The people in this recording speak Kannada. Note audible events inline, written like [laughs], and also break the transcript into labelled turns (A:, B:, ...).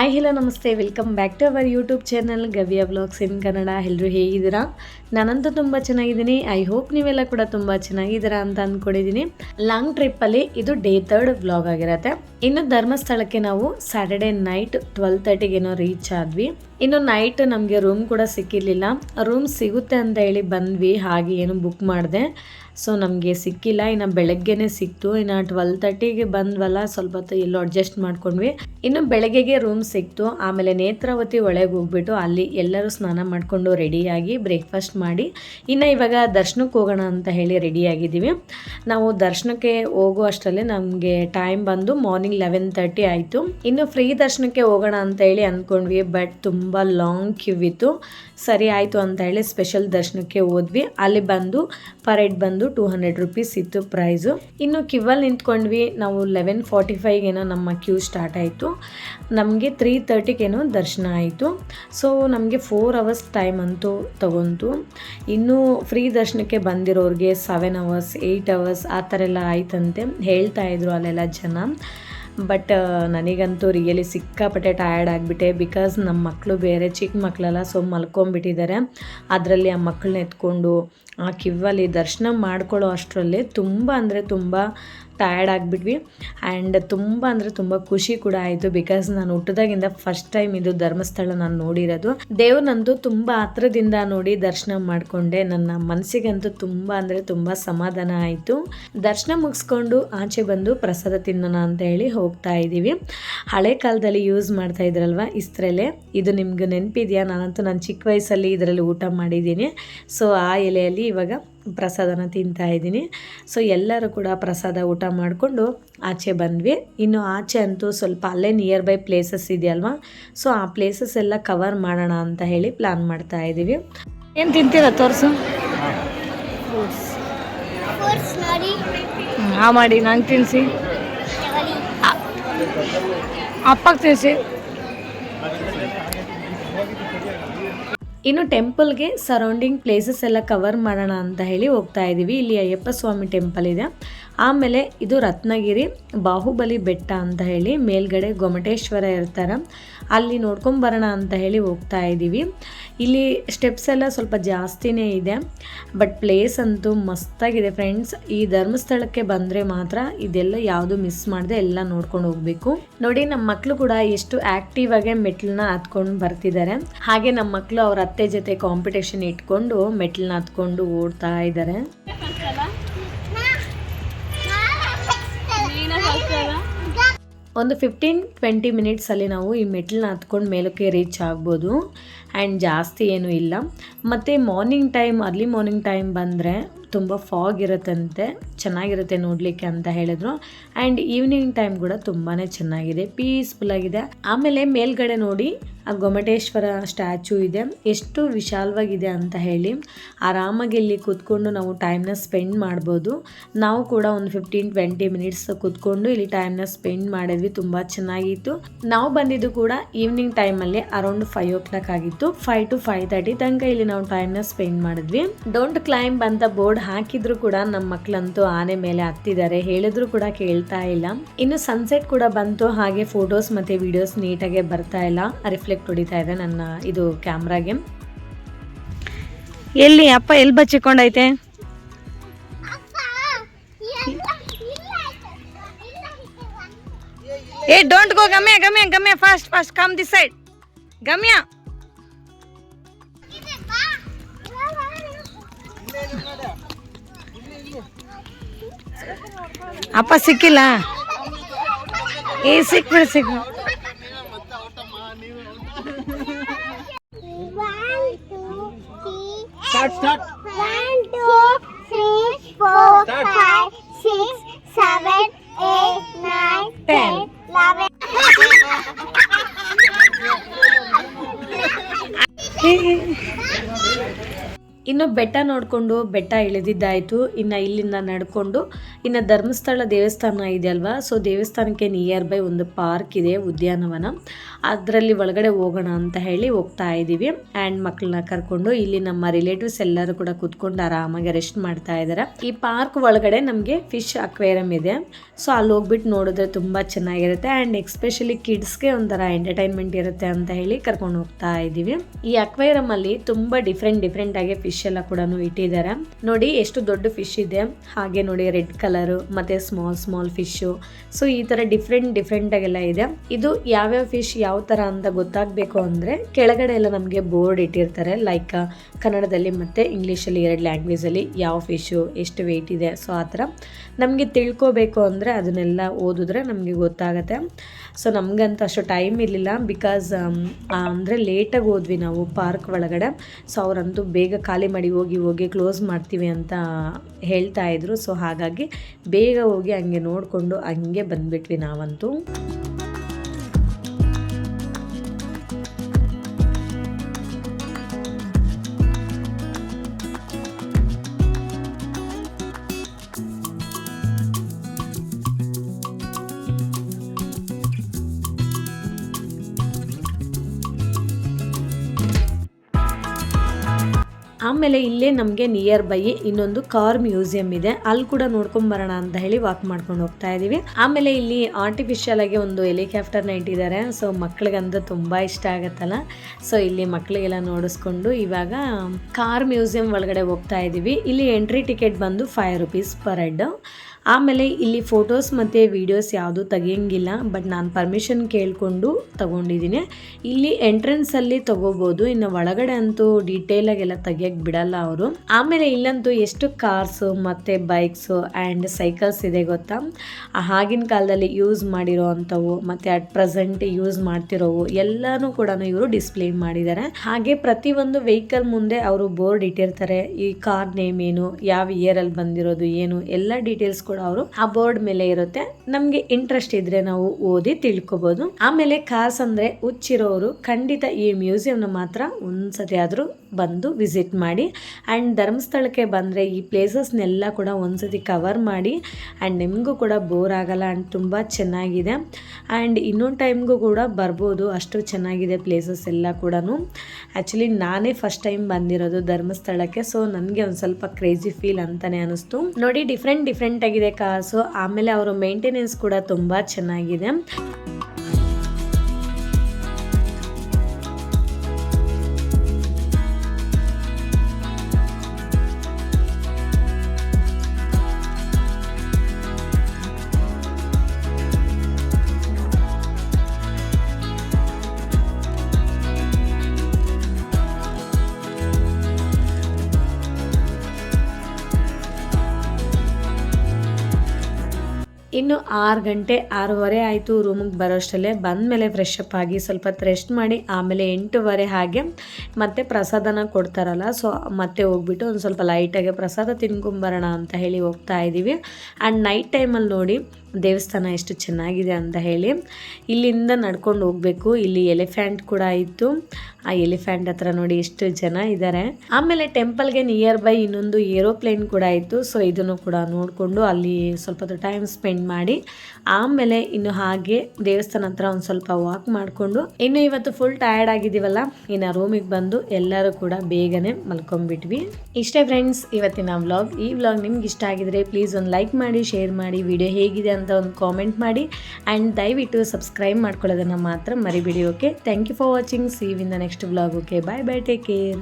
A: ಹಾಯ್ ಹಲೋ ನಮಸ್ತೆ. Welcome back to our YouTube channel ಗವಿಯ blogs in Kannada ಎಲ್ಲರೂ ಹೇಗಿದ್ದೀರಾ? ನಾನಂತೂ ತುಂಬ ಚೆನ್ನಾಗಿದ್ದೀನಿ. ಐ ಹೋಪ್ ನೀವೆಲ್ಲ ಕೂಡ ತುಂಬ ಚೆನ್ನಾಗಿದ್ದೀರಾ ಅಂತ ಅಂದ್ಕೊಂಡಿದ್ದೀನಿ ಲಾಂಗ್ ಟ್ರಿಪ್ಪಲ್ಲಿ ಇದು ಡೇ ತರ್ಡ್ ವ್ಲಾಗ್ ಆಗಿರತ್ತೆ. ಇನ್ನು ಧರ್ಮಸ್ಥಳಕ್ಕೆ ನಾವು ಸ್ಯಾಟರ್ಡೆ ನೈಟ್ ಟ್ವೆಲ್ ತರ್ಟಿಗೇನೋ ರೀಚ್ ಆದ್ವಿ. ಇನ್ನು ನೈಟ್ ನಮಗೆ ರೂಮ್ ಕೂಡ ಸಿಕ್ಕಿರಲಿಲ್ಲ. ರೂಮ್ ಸಿಗುತ್ತೆ ಅಂತ ಹೇಳಿ ಬಂದ್ವಿ. ಹಾಗೆ ಏನು ಬುಕ್ ಮಾಡಿದೆ. ಸೊ ನಮಗೆ ಸಿಕ್ಕಿಲ್ಲ. ಇನ್ನು ಬೆಳಗ್ಗೆನೆ ಸಿಕ್ತು. ಇನ್ನು ಟ್ವೆಲ್ ತರ್ಟಿಗೆ ಬಂದ್ವಲ್ಲ, ಸ್ವಲ್ಪ ಹೊತ್ತು ಎಲ್ಲೋ ಅಡ್ಜಸ್ಟ್ ಮಾಡ್ಕೊಂಡ್ವಿ. ಇನ್ನು ಬೆಳಗ್ಗೆಗೆ ರೂಮ್ ಸಿಕ್ತು. ಆಮೇಲೆ ನೇತ್ರಾವತಿ ಒಳಗೆ ಹೋಗ್ಬಿಟ್ಟು ಅಲ್ಲಿ ಎಲ್ಲರೂ ಸ್ನಾನ ಮಾಡಿಕೊಂಡು ರೆಡಿಯಾಗಿ ಬ್ರೇಕ್ಫಾಸ್ಟ್ ಮಾಡಿ, ಇನ್ನು ಇವಾಗ ದರ್ಶನಕ್ಕೆ ಹೋಗೋಣ ಅಂತ ಹೇಳಿ ರೆಡಿಯಾಗಿದ್ದೀವಿ ನಾವು ದರ್ಶನಕ್ಕೆ ಹೋಗೋ ಅಷ್ಟರಲ್ಲಿ ನಮಗೆ ಟೈಮ್ ಬಂದು ಮಾರ್ನಿಂಗ್ ಲೆವೆನ್ ತರ್ಟಿ ಆಯಿತು. ಇನ್ನು ಫ್ರೀ ದರ್ಶನಕ್ಕೆ ಹೋಗೋಣ ಅಂತ ಹೇಳಿ ಅಂದ್ಕೊಂಡ್ವಿ ಬಟ್ ತುಂಬ ಲಾಂಗ್ ಕ್ಯೂ ಇತ್ತು. ಸರಿ ಆಯಿತು ಅಂತ ಹೇಳಿ ಸ್ಪೆಷಲ್ ದರ್ಶನಕ್ಕೆ ಹೋದ್ವಿ. ಅಲ್ಲಿ ಬಂದು ಪರೇಡ್ ಬಂದು ಟೂ ಹಂಡ್ರೆಡ್ ರುಪೀಸ್ ಇತ್ತು ಪ್ರೈಸು. ಇನ್ನು ಕ್ಯೂವಲ್ಲಿ ನಿಂತ್ಕೊಂಡ್ವಿ, ನಾವು ಲೆವೆನ್ ಫಾರ್ಟಿ ಫೈವ್ಗೇನೋ ನಮ್ಮ ಕ್ಯೂ ಸ್ಟಾರ್ಟ್ ಆಯಿತು. ನಮಗೆ ತ್ರೀ ತರ್ಟಿಗೇನೋ ದರ್ಶನ ಆಯಿತು. ಸೊ ನಮಗೆ ಫೋರ್ ಅವರ್ಸ್ ಟೈಮ್ ಅಂತೂ ತಗೊಂತು. ಇನ್ನೂ ಫ್ರೀ ದರ್ಶನಕ್ಕೆ ಬಂದಿರೋರಿಗೆ ಸೆವೆನ್ ಅವರ್ಸ್ ಏಯ್ಟ್ ಅವರ್ಸ್ ಆ ಥರ ಎಲ್ಲ ಆಯ್ತಂತೆ. ಹೇಳ್ತಾ ಇದ್ರು ಅಲ್ಲೆಲ್ಲ ಜನ. ಬಟ್ ನನಗಂತೂ ರಿಯಲಿ ಸಿಕ್ಕಾಪಟ್ಟೆ ಟಯರ್ಡ್ ಆಗಿಬಿಟ್ಟೆ ಬಿಕಾಸ್ ನಮ್ಮ ಮಕ್ಕಳು ಬೇರೆ ಚಿಕ್ಕ ಮಕ್ಕಳೆಲ್ಲ ಸೊ ಮಲ್ಕೊಂಬಿಟ್ಟಿದ್ದಾರೆ ಅದರಲ್ಲಿ ಆ ಮಕ್ಕಳನ್ನ ಎತ್ಕೊಂಡು ಆ ಕಿವ್ವಲ್ಲಿ ದರ್ಶನ ಮಾಡ್ಕೊಳ್ಳೋ ಅಷ್ಟರಲ್ಲಿ ತುಂಬ ಅಂದರೆ ತುಂಬ ಟಯರ್ಡ್ ಆಗಿಬಿಟ್ವಿ. ಆ್ಯಂಡ್ ತುಂಬ ಅಂದರೆ ತುಂಬ ಖುಷಿ ಕೂಡ ಆಯಿತು ಬಿಕಾಸ್ ನಾನು ಹುಟ್ಟಿದಾಗಿಂದ ಫಸ್ಟ್ ಟೈಮ್ ಇದು ಧರ್ಮಸ್ಥಳ ನಾನು ನೋಡಿರೋದು. ದೇವ್ರನ್ನಂತೂ ತುಂಬ ಹತ್ರದಿಂದ ನೋಡಿ ದರ್ಶನ ಮಾಡಿಕೊಂಡೆ. ನನ್ನ ಮನಸ್ಸಿಗಂತೂ ತುಂಬ ಅಂದರೆ ತುಂಬ ಸಮಾಧಾನ ಆಯಿತು. ದರ್ಶನ ಮುಗಿಸ್ಕೊಂಡು ಆಚೆ ಬಂದು ಪ್ರಸಾದ ತಿನ್ನೋಣ ಅಂತ ಹೇಳಿ ಹೋಗ್ತಾ ಇದ್ದೀವಿ. ಹಳೆ ಕಾಲದಲ್ಲಿ ಯೂಸ್ ಮಾಡ್ತಾ ಇದ್ರಲ್ವ ಇಸ್ತ್ರೆಲೆ ಇದು ನಿಮ್ಗೆ ನೆನಪಿದೆಯಾ? ನಾನಂತೂ ನಾನು ಚಿಕ್ಕ ವಯಸ್ಸಲ್ಲಿ ಇದರಲ್ಲಿ ಊಟ ಮಾಡಿದ್ದೀನಿ. ಸೊ ಆ ಎಲೆಯಲ್ಲಿ ಇವಾಗ ಪ್ರಸಾದನ ತಿಂತಾ ಇದ್ದೀನಿ. ಸೊ ಎಲ್ಲರೂ ಕೂಡ ಪ್ರಸಾದ ಊಟ ಮಾಡಿಕೊಂಡು ಆಚೆ ಬಂದ್ವಿ. ಇನ್ನು ಆಚೆ ಅಂತೂ ಸ್ವಲ್ಪ ಅಲ್ಲೇ ನಿಯರ್ ಬೈ ಪ್ಲೇಸಸ್ ಇದೆಯಲ್ವಾ? ಸೊ ಆ ಪ್ಲೇಸಸ್ ಎಲ್ಲ ಕವರ್ ಮಾಡೋಣ ಅಂತ ಹೇಳಿ ಪ್ಲಾನ್ ಮಾಡ್ತಾ ಇದ್ದೀವಿ. ಏನು ತಿಂತೀರ ತೋರಿಸು? ಹಾಂ ಮಾಡಿ ನಂಗೆ ತಿನ್ನಿಸಿ
B: ತಗೊಳ್ಳಿ
A: ಅಪ್ಪಗೆ ತಿನ್ನಿಸಿ ಇನ್ನು ಟೆಂಪಲ್ಗೆ ಸರೌಂಡಿಂಗ್ ಪ್ಲೇಸಸ್ ಎಲ್ಲ ಕವರ್ ಮಾಡೋಣ ಅಂತ ಹೇಳಿ ಹೋಗ್ತಾ ಇದ್ದೀವಿ ಇಲ್ಲಿ ಅಯ್ಯಪ್ಪ ಸ್ವಾಮಿ ಟೆಂಪಲ್ ಇದೆ. ಆಮೇಲೆ ಇದು ರತ್ನಗಿರಿ, ಬಾಹುಬಲಿ ಬೆಟ್ಟ ಅಂತ ಹೇಳಿ ಮೇಲ್ಗಡೆ ಗೊಮಟೇಶ್ವರ ಇರ್ತಾರೆ. ಅಲ್ಲಿ ನೋಡ್ಕೊಂಬರೋಣ ಅಂತ ಹೇಳಿ ಹೋಗ್ತಾ ಇದ್ದೀವಿ ಇಲ್ಲಿ ಸ್ಟೆಪ್ಸ್ ಎಲ್ಲ ಸ್ವಲ್ಪ ಜಾಸ್ತಿನೇ ಇದೆ ಬಟ್ ಪ್ಲೇಸ್ ಅಂತೂ ಮಸ್ತಾಗಿದೆ ಫ್ರೆಂಡ್ಸ್ ಈ ಧರ್ಮಸ್ಥಳಕ್ಕೆ ಬಂದರೆ ಮಾತ್ರ ಇದೆಲ್ಲ ಯಾವುದು ಮಿಸ್ ಮಾಡದೆ ಎಲ್ಲ ನೋಡ್ಕೊಂಡು ಹೋಗಬೇಕು. ನೋಡಿ ನಮ್ಮ ಮಕ್ಕಳು ಕೂಡ ಎಷ್ಟು ಆಕ್ಟಿವ್ ಆಗಿ ಮೆಟ್ಲನ್ನ ಹತ್ಕೊಂಡು ಬರ್ತಿದ್ದಾರೆ ಹಾಗೆ ನಮ್ಮ ಮಕ್ಕಳು ಅವ್ರ ಅತ್ತೆ ಜೊತೆ ಕಾಂಪಿಟೇಷನ್ ಇಟ್ಕೊಂಡು ಮೆಟ್ಲನ್ನ ಹತ್ಕೊಂಡು ಓಡ್ತಾ ಇದ್ದಾರೆ ಒಂದು ಫಿಫ್ಟೀನ್ ಟ್ವೆಂಟಿ ಮಿನಿಟ್ಸಲ್ಲಿ ನಾವು ಈ ಮೆಟ್ಲನ್ನ ಹತ್ಕೊಂಡು ಮೇಲಕ್ಕೆ ರೀಚ್ ಆಗ್ಬೋದು. ಆ್ಯಂಡ್ ಜಾಸ್ತಿ ಏನೂ ಇಲ್ಲ. ಮತ್ತು morning time early morning time ಬಂದರೆ ತುಂಬ ಫಾಗ್ ಇರುತ್ತಂತೆ. ಚೆನ್ನಾಗಿರುತ್ತೆ ನೋಡಲಿಕ್ಕೆ ಅಂತ ಹೇಳಿದ್ರು. ಆ್ಯಂಡ್ ಈವ್ನಿಂಗ್ ಟೈಮ್ ಕೂಡ ತುಂಬಾ ಚೆನ್ನಾಗಿದೆ. ಪೀಸ್ಫುಲ್ ಆಗಿದೆ. ಆಮೇಲೆ ಮೇಲ್ಗಡೆ ನೋಡಿ ಆ ಗೊಮಟೇಶ್ವರ ಸ್ಟ್ಯಾಚು ಇದೆ. ಎಷ್ಟು ವಿಶಾಲವಾಗಿದೆ ಅಂತ ಹೇಳಿ ಆರಾಮಾಗಿ ಇಲ್ಲಿ ಕೂತ್ಕೊಂಡು ನಾವು ಟೈಮ್ನ ಸ್ಪೆಂಡ್ ಮಾಡ್ಬೋದು. ನಾವು ಕೂಡ ಒಂದು ಫಿಫ್ಟೀನ್ ಟ್ವೆಂಟಿ ಮಿನಿಟ್ಸ್ ಕೂತ್ಕೊಂಡು ಇಲ್ಲಿ ಟೈಮ್ನ ಸ್ಪೆಂಡ್ ಮಾಡಿದ್ವಿ, ತುಂಬ ಚೆನ್ನಾಗಿತ್ತು. ನಾವು ಬಂದಿದ್ದು ಕೂಡ ಈವ್ನಿಂಗ್ ಟೈಮಲ್ಲಿ ಅರೌಂಡ್ ಫೈವ್ ಓ ಕ್ಲಾಕ್ ಆಗಿತ್ತು. ಫೈವ್ ಟು ಫೈವ್ ತರ್ಟಿ ತನಕ ಇಲ್ಲಿ ನಾವು ಟೈಮ್ನ ಸ್ಪೆಂಡ್ ಮಾಡಿದ್ವಿ. ಡೋಂಟ್ ಕ್ಲೈಂಬ್ ಅಂತ ಬೋರ್ಡ್ ಹಾಕಿದ್ರು ಕೂಡ ನಮ್ಮ ಮಕ್ಕಳಂತೂ ಆನೆ ಮೇಲೆ ಹತ್ತಿದ್ದಾರೆ. ಹೇಳಿದ್ರು ಕೂಡ ಕೇಳ್ತಾ ಇಲ್ಲ. ಇನ್ನು ಸನ್ಸೆಟ್ ಕೂಡ ಬಂತು, ಹಾಗೆ ಫೋಟೋಸ್ ಮತ್ತೆ ವಿಡಿಯೋಸ್ ನೀಟಾಗಿ ಬರ್ತಾ ಇಲ್ಲ. ಹೊಡಿತಾ ಇದೆ ನನ್ನ ಇದು ಕ್ಯಾಮ್ರಾಗೆ. ಎಲ್ಲಿ ಅಪ್ಪ, ಎಲ್ಲಿ ಬಚ್ಚಿಕೊಂಡೈತೆ? ಏ don't go Gamya Gamya Gamya fast fast come this side Gamya. ಅಪ್ಪ ಸಿಕ್ಕಿಲ್ಲ? ಏ, ಸಿಕ್ಬಿಡು ಸಿಕ್
B: Start, start. 1, 2, 3, 4, start. 5, 6, 7, 8, 9, 10, 11. [laughs]
A: ಇನ್ನು ಬೆಟ್ಟ ನೋಡಿಕೊಂಡು ಬೆಟ್ಟ ಇಳಿದಿದ್ದಾಯಿತು. ಇನ್ನು ಇಲ್ಲಿಂದ ನಡ್ಕೊಂಡು ಇನ್ನು ಧರ್ಮಸ್ಥಳ ದೇವಸ್ಥಾನ ಇದೆ ಅಲ್ವಾ? ಸೊ ದೇವಸ್ಥಾನಕ್ಕೆ ನಿಯರ್ ಬೈ ಒಂದು ಪಾರ್ಕ್ ಇದೆ, ಉದ್ಯಾನವನ. ಅದರಲ್ಲಿ ಒಳಗಡೆ ಹೋಗೋಣ ಅಂತ ಹೇಳಿ ಹೋಗ್ತಾ ಇದ್ದೀವಿ. ಆ್ಯಂಡ್ ಮಕ್ಕಳನ್ನ ಕರ್ಕೊಂಡು ಇಲ್ಲಿ ನಮ್ಮ ರಿಲೇಟಿವ್ಸ್ ಎಲ್ಲರೂ ಕೂಡ ಕೂತ್ಕೊಂಡು ಆರಾಮಾಗಿ ರೆಸ್ಟ್ ಮಾಡ್ತಾ ಇದ್ದಾರೆ. ಈ ಪಾರ್ಕ್ ಒಳಗಡೆ ನಮಗೆ ಫಿಶ್ ಅಕ್ವೇರಿಯಂ ಇದೆ. ಸೊ ಅಲ್ಲಿ ಹೋಗ್ಬಿಟ್ಟು ನೋಡಿದ್ರೆ ತುಂಬ ಚೆನ್ನಾಗಿರುತ್ತೆ. ಆ್ಯಂಡ್ ಎಕ್ಸ್ಪೆಷಲಿ ಕಿಡ್ಸ್ಗೆ ಒಂಥರ ಎಂಟರ್ಟೈನ್ಮೆಂಟ್ ಇರುತ್ತೆ ಅಂತ ಹೇಳಿ ಕರ್ಕೊಂಡು ಹೋಗ್ತಾ ಇದ್ದೀವಿ. ಈ ಅಕ್ವೇರಿಯಂ ಅಲ್ಲಿ ತುಂಬ ಡಿಫ್ರೆಂಟ್ ಡಿಫ್ರೆಂಟ್ ಆಗಿ ಫಿಶ್ ಎಲ್ಲ ಕೂಡ ಇಟ್ಟಿದ್ದಾರೆ. ನೋಡಿ ಎಷ್ಟು ದೊಡ್ಡ ಫಿಶ್ ಇದೆ. ಹಾಗೆ ನೋಡಿ ರೆಡ್ ಕಲರು, ಮತ್ತೆ ಸ್ಮಾಲ್ ಸ್ಮಾಲ್ ಫಿಶು ಸೊ ಈ ಥರ ಡಿಫ್ರೆಂಟ್ ಡಿಫ್ರೆಂಟ್ ಆಗೆಲ್ಲ ಇದೆ. ಇದು ಯಾವ್ಯಾವ ಫಿಶ್ ಯಾವ ಥರ ಅಂತ ಗೊತ್ತಾಗಬೇಕು ಅಂದರೆ ಕೆಳಗಡೆ ಎಲ್ಲ ನಮಗೆ ಬೋರ್ಡ್ ಇಟ್ಟಿರ್ತಾರೆ. ಲೈಕ್ ಕನ್ನಡದಲ್ಲಿ ಮತ್ತು ಇಂಗ್ಲೀಷಲ್ಲಿ ಎರಡು ಲ್ಯಾಂಗ್ವೇಜಲ್ಲಿ ಯಾವ ಫಿಶ್ ಎಷ್ಟು ವೆಯ್ಟ್ ಇದೆ. ಸೊ ಆ ಥರ ನಮಗೆ ತಿಳ್ಕೊಬೇಕು ಅಂದರೆ ಅದನ್ನೆಲ್ಲ ಓದಿದ್ರೆ ನಮಗೆ ಗೊತ್ತಾಗುತ್ತೆ. ಸೊ ನಮಗಂತೂ ಅಷ್ಟು ಟೈಮ್ ಇರಲಿಲ್ಲ ಬಿಕಾಸ್ ಅಂದರೆ ಲೇಟಾಗಿ ಹೋದ್ವಿ ನಾವು ಪಾರ್ಕ್ ಒಳಗಡೆ. ಸೊ ಅವರಂತೂ ಬೇಗ ಖಾಲಿ ಮಾಡಿ ಹೋಗಿ ಹೋಗಿ ಕ್ಲೋಸ್ ಮಾಡ್ತೀವಿ ಅಂತ ಹೇಳ್ತಾ ಇದ್ರು. ಸೊ ಹಾಗಾಗಿ ಬೇಗ ಹೋಗಿ ಹಂಗೆ ನೋಡಿಕೊಂಡು ಹಂಗೆ ಬಂದ್ಬಿಟ್ವಿ ನಾವಂತೂ. ಆಮೇಲೆ ಇಲ್ಲೇ ನಮಗೆ ನಿಯರ್ ಬೈ ಇನ್ನೊಂದು ಕಾರ್ ಮ್ಯೂಸಿಯಂ ಇದೆ. ಅಲ್ಲಿ ಕೂಡ ನೋಡ್ಕೊಂಬರೋಣ ಅಂತ ಹೇಳಿ ವಾಕ್ ಮಾಡ್ಕೊಂಡು ಹೋಗ್ತಾ ಇದೀವಿ. ಆಮೇಲೆ ಇಲ್ಲಿ ಆರ್ಟಿಫಿಷಿಯಲ್ ಆಗಿ ಒಂದು ಹೆಲಿಕಾಪ್ಟರ್ನ ಇಟ್ಟಿದ್ದಾರೆ ಸೊ ಮಕ್ಳಿಗಂತೂ ತುಂಬ ಇಷ್ಟ ಆಗತ್ತಲ್ಲ. ಸೊ ಇಲ್ಲಿ ಮಕ್ಕಳಿಗೆಲ್ಲ ನೋಡಿಸ್ಕೊಂಡು ಇವಾಗ ಕಾರ್ ಮ್ಯೂಸಿಯಂ ಒಳಗಡೆ ಹೋಗ್ತಾ ಇದೀವಿ. ಇಲ್ಲಿ ಎಂಟ್ರಿ ಟಿಕೆಟ್ ಬಂದು ಫೈವ್ ರುಪೀಸ್ ಪರ್ ಹೆಡ್ ಆಮೇಲೆ ಇಲ್ಲಿ ಫೋಟೋಸ್ ಮತ್ತು ವೀಡಿಯೋಸ್ ಯಾವುದು ತೆಗಿಯಂಗಿಲ್ಲ, ಬಟ್ ನಾನು ಪರ್ಮಿಷನ್ ಕೇಳಿಕೊಂಡು ತಗೊಂಡಿದ್ದೀನಿ. ಇಲ್ಲಿ ಎಂಟ್ರೆನ್ಸಲ್ಲಿ ತಗೋಬೋದು, ಇನ್ನು ಒಳಗಡೆ ಅಂತೂ ಡೀಟೇಲಾಗೆಲ್ಲ ತೆಗಿಯೋಕ್ಕೆ ಬಿಡಲ್ಲ ಅವರು. ಆಮೇಲೆ ಇಲ್ಲಂತೂ ಎಷ್ಟು ಕಾರ್ಸು ಮತ್ತು ಬೈಕ್ಸು ಆ್ಯಂಡ್ ಸೈಕಲ್ಸ್ ಇದೆ ಗೊತ್ತಾ? ಆಗಿನ ಕಾಲದಲ್ಲಿ ಯೂಸ್ ಮಾಡಿರೋ ಅಂಥವು ಮತ್ತು ಅಟ್ ಪ್ರೆಸೆಂಟ್ ಯೂಸ್ ಮಾಡ್ತಿರೋವು, ಎಲ್ಲನೂ ಕೂಡ ಇವರು ಡಿಸ್ಪ್ಲೇ ಮಾಡಿದ್ದಾರೆ. ಹಾಗೆ ಪ್ರತಿಯೊಂದು ವೆಹಿಕಲ್ ಮುಂದೆ ಅವರು ಬೋರ್ಡ್ ಇಟ್ಟಿರ್ತಾರೆ. ಈ ಕಾರ್ ನೇಮ್ ಏನು, ಯಾವ ಇಯರಲ್ಲಿ ಬಂದಿರೋದು ಏನು, ಎಲ್ಲ ಡೀಟೇಲ್ಸ್ ಕೂಡ ಅವರು ಆ ಬೋರ್ಡ್ ಮೇಲೆ ಇರುತ್ತೆ. ನಮಗೆ ಇಂಟ್ರೆಸ್ಟ್ ಇದ್ರೆ ನಾವು ಓದಿ ತಿಳ್ಕೊಬಹುದು ಆಮೇಲೆ ಕಾಸ್ ಅಂದ್ರೆ ಹುಚ್ಚಿರೋರು ಖಂಡಿತ ಈ ಮ್ಯೂಸಿಯಂನ ಮಾತ್ರ ಒಂದ್ಸತಿ ಆದ್ರೂ ಬಂದು ವಿಸಿಟ್ ಮಾಡಿ ಅಂಡ್ ಧರ್ಮಸ್ಥಳಕ್ಕೆ ಬಂದ್ರೆ ಈ ಪ್ಲೇಸಸ್ನೆಲ್ಲ ಕೂಡ ಒಂದ್ಸತಿ ಕವರ್ ಮಾಡಿ ಅಂಡ್ ನಿಮಗೂ ಕೂಡ ಬೋರ್ ಆಗಲ್ಲ ಅಂಡ್ ತುಂಬಾ ಚೆನ್ನಾಗಿದೆ. ಅಂಡ್ ಇನ್ನೊಂದು ಟೈಮ್ಗೂ ಕೂಡ ಬರ್ಬೋದು, ಅಷ್ಟು ಚೆನ್ನಾಗಿದೆ ಪ್ಲೇಸಸ್ ಎಲ್ಲ ಕೂಡ ಆಕ್ಚುಲಿ ನಾನೇ ಫಸ್ಟ್ ಟೈಮ್ ಬಂದಿರೋದು ಧರ್ಮಸ್ಥಳಕ್ಕೆ ಸೊ ನನಗೆ ಒಂದು ಸ್ವಲ್ಪ ಕ್ರೇಜಿ ಫೀಲ್ ಅಂತಾನೆ ಅನಿಸ್ತು. ನೋಡಿ ಡಿಫ್ರೆಂಟ್ ಡಿಫ್ರೆಂಟ್ ಆಗಿದೆ ಕಾಸು. ಆಮೇಲೆ ಅವರ ಮೇಂಟೆನೆನ್ಸ್ ಕೂಡ ತುಂಬ ಚೆನ್ನಾಗಿದೆ. ಇನ್ನು ಆರು ಗಂಟೆ ಆರೂವರೆ ಆಯಿತು ರೂಮಿಗೆ ಬರೋಷ್ಟರಲ್ಲೇ ಬಂದಮೇಲೆ ಫ್ರೆಶ್ ಅಪ್ ಆಗಿ ಸ್ವಲ್ಪ ರೆಸ್ಟ್ ಮಾಡಿ ಆಮೇಲೆ ಎಂಟೂವರೆ ಹಾಗೆ ಮತ್ತೆ ಪ್ರಸಾದನ ಕೊಡ್ತಾರಲ್ಲ ಸೊ ಮತ್ತೆ ಹೋಗ್ಬಿಟ್ಟು ಒಂದು ಸ್ವಲ್ಪ ಲೈಟಾಗಿ ಪ್ರಸಾದ ತಿನ್ಕೊಂಬರೋಣ ಅಂತ ಹೇಳಿ ಹೋಗ್ತಾ ಇದ್ದೀವಿ ಆ್ಯಂಡ್ ನೈಟ್ ಟೈಮಲ್ಲಿ ನೋಡಿ ದೇವಸ್ಥಾನ ಎಷ್ಟು ಚೆನ್ನಾಗಿದೆ ಅಂತ ಹೇಳಿ ಇಲ್ಲಿಂದ ನಡ್ಕೊಂಡು ಹೋಗಬೇಕು. ಇಲ್ಲಿ ಎಲಿಫ್ಯಾಂಟ್ ಕೂಡ ಇತ್ತು. ಆ ಎಲಿಫ್ಯಾಂಟ್ ಹತ್ರ ನೋಡಿ ಎಷ್ಟು ಜನ ಇದ್ದಾರೆ. ಆಮೇಲೆ ಟೆಂಪಲ್ಗೆ ನಿಯರ್ ಬೈ ಇನ್ನೊಂದು ಏರೋಪ್ಲೇನ್ ಕೂಡ ಇತ್ತು. ಸೊ ಇದನ್ನು ಕೂಡ ನೋಡಿಕೊಂಡು ಅಲ್ಲಿ ಸ್ವಲ್ಪ ಟೈಮ್ ಸ್ಪೆಂಡ್ ಮಾಡಿ, ಆಮೇಲೆ ಇನ್ನು ಹಾಗೆ ದೇವಸ್ಥಾನ ಹತ್ರ ಒಂದು ಸ್ವಲ್ಪ ವಾಕ್ ಮಾಡಿಕೊಂಡು, ಇನ್ನು ಇವತ್ತು ಫುಲ್ ಟಯರ್ಡ್ ಆಗಿದ್ದೀವಲ್ಲ, ಇನ್ನು ರೂಮಿಗೆ ಬಂದು ಎಲ್ಲರೂ ಕೂಡ ಬೇಗನೆ ಮಲ್ಕೊಂಡ್ಬಿಟ್ವಿ. ಇಷ್ಟೇ ಫ್ರೆಂಡ್ಸ್ ಇವತ್ತಿನ ವ್ಲಾಗ್ ಈ ವ್ಲಾಗ್ ನಿಮ್ಗೆ ಇಷ್ಟ ಆಗಿದ್ರೆ ಪ್ಲೀಸ್ ಒಂದು ಲೈಕ್ ಮಾಡಿ ಶೇರ್ ಮಾಡಿ. ವಿಡಿಯೋ ಹೇಗಿದೆ ಅಂತ ಒಂದು ಕಾಮೆಂಟ್ ಮಾಡಿ. ಆ್ಯಂಡ್ ದಯವಿಟ್ಟು ಸಬ್ಸ್ಕ್ರೈಬ್ ಮಾಡ್ಕೊಳ್ಳೋದನ್ನು ಮಾತ್ರ ಮರಿಬಿಡಿ okay thank you for watching see in the next blog okay bye bye take care